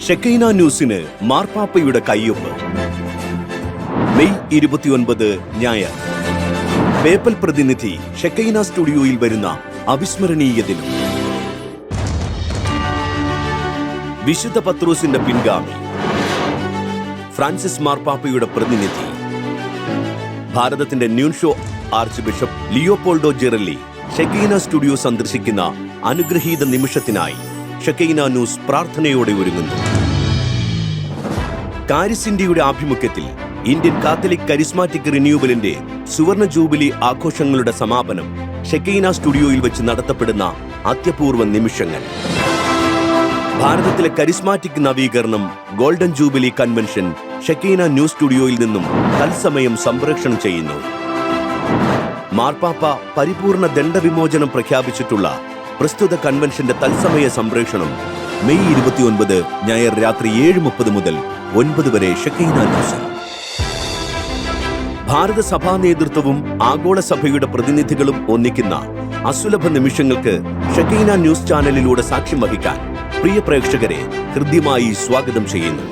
ഷെക്കൈന ന്യൂസിന് മാർപ്പാപ്പയുടെ കയ്യൊപ്പ്. മെയ് ഇരുപത്തിയൊൻപത് ഞായർ. പേപ്പൽ പ്രതിനിധി ഷെക്കൈന സ്റ്റുഡിയോയിൽ വരുന്ന അവിസ്മരണീയ ദിനം. വിശുദ്ധ പത്രോസിന്റെ പിൻഗാമി. ഫ്രാൻസിസ് മാർപ്പാപ്പയുടെ പ്രതിനിധി. ഭാരതത്തിന്റെ nuncio archbishop Leopoldo Girelli Shekinah studio സന്ദർശിക്കുന്ന അനുഗ്രഹീത നിമിഷത്തിനായി ഷെക്കൈന ന്യൂസ് പ്രാർത്ഥനയോടെ ഒരുങ്ങുന്നു. കാരിസ് ഇന്ത്യയുടെ ആഭിമുഖ്യത്തിൽ ഇന്ത്യൻ കാത്തലിക് കരിസ്മാറ്റിക് റിന്യൂവലിന്റെ സുവർണ ജൂബിലി ആഘോഷങ്ങളുടെ സമാപനം ഷെക്കൈന സ്റ്റുഡിയോയിൽ വെച്ച് നടത്തപ്പെടുന്ന അത്യപൂർവ നിമിഷങ്ങൾ. ഭാരതത്തിലെ കരിസ്മാറ്റിക് നവീകരണം golden jubilee convention Shekinah news സ്റ്റുഡിയോയിൽ നിന്നും തത്സമയം സംപ്രേഷണം ചെയ്യുന്നു. മാർപ്പാപ്പ പരിപൂർണ ദണ്ഡവിമോചനം പ്രഖ്യാപിച്ചിട്ടുള്ള പ്രസ്തുത കൺവെൻഷന്റെ തത്സമയ സംപ്രേഷണം മെയ് ഇരുപത്തിയൊൻപത് ഞായർ രാത്രി ഏഴ് മുപ്പത് മുതൽ ഒൻപത് വരെ ഷെക്കൈന ഭാരത സഭാ നേതൃത്വവും ആഗോള സഭയുടെ പ്രതിനിധികളും ഒന്നിക്കുന്ന അസുലഭ നിമിഷങ്ങൾക്ക് ഷെക്കൈന ന്യൂസ് ചാനലിലൂടെ സാക്ഷ്യം വഹിക്കാൻ പ്രിയ പ്രേക്ഷകരെ ഹൃദ്യമായി സ്വാഗതം ചെയ്യുന്നു.